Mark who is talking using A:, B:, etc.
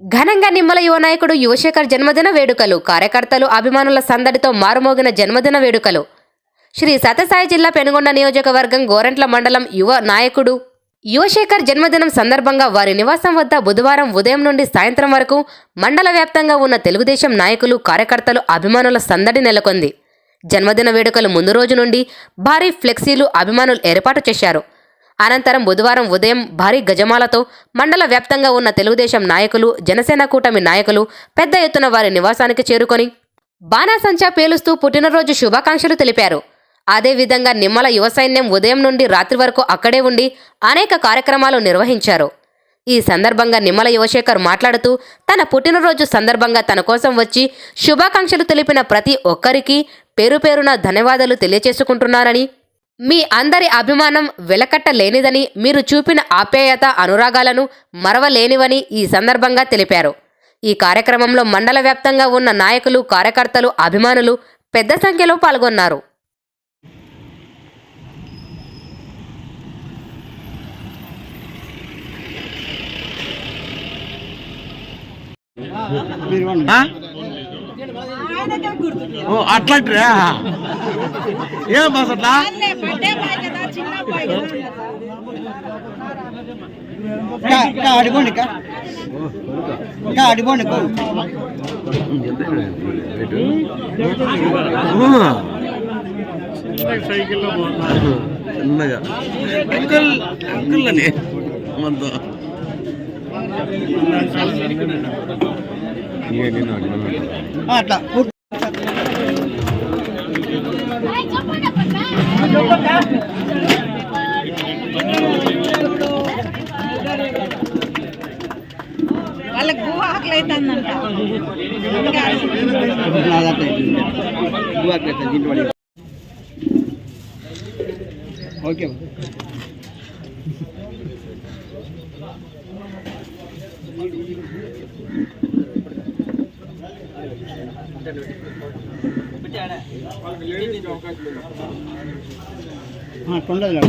A: ఘనంగా నిమ్మల యువ నాయకుడు యువశేఖర్ జన్మదిన వేడుకలు కార్యకర్తలు అభిమానుల సందడితో మారుమోగిన జన్మదిన వేడుకలు. శ్రీ సత్యసాయి జిల్లా పెనుగొండ నియోజకవర్గం గోరంట్ల మండలం యువ నాయకుడు. యువశేఖర్ జన్మదినం సందర్భంగా వారి నివాసం వద్ద బుధవారం ఉదయం నుండి సాయంత్రం వరకు మండల వ్యాప్తంగా ఉన్న తెలుగుదేశం నాయకులు కార్యకర్తలు అభిమానుల సందడి నెలకొంది. జన్మదిన వేడుకలు ముందు రోజు నుండి భారీ ఫ్లెక్సీలు అభిమానులు ఏర్పాటు చేశారు. అనంతరం బుధవారం ఉదయం భారీ గజమాలతో మండల వ్యాప్తంగా ఉన్న తెలుగుదేశం నాయకులు జనసేన కూటమి నాయకులు పెద్ద ఎత్తున వారి నివాసానికి చేరుకొని బాణాసంచా పేలుస్తూ పుట్టినరోజు శుభాకాంక్షలు తెలిపారు. అదేవిధంగా నిమ్మల యువ సైన్యం ఉదయం నుండి రాత్రి వరకు అక్కడే ఉండి అనేక కార్యక్రమాలు నిర్వహించారు. ఈ సందర్భంగా నిమ్మల యువశేఖర్ మాట్లాడుతూ తన పుట్టినరోజు సందర్భంగా తన కోసం వచ్చి శుభాకాంక్షలు తెలిపిన ప్రతి ఒక్కరికి పేరు పేరున ధన్యవాదాలు తెలియచేసుకుంటున్నారని మీ అందరి అభిమానం వెలకట్టలేనిదని మీరు చూపిన ఆప్యాయత అనురాగాలను మరవలేనివని ఈ సందర్భంగా తెలిపారు. ఈ కార్యక్రమంలో మండల వ్యాప్తంగా ఉన్న నాయకులు కార్యకర్తలు అభిమానులు పెద్ద సంఖ్యలో పాల్గొన్నారు.
B: అట్లాంటిరా? ఏం బస్ అట్లా
C: అడిగోండి అడిగోండి
B: చిన్నగా అంకుల్ అంకుల్ అని. మొత్తం
C: అట్లా.
D: వాళ్ళకి భూ ఆకలి అవుతుందంట
C: ఓకే తొండదు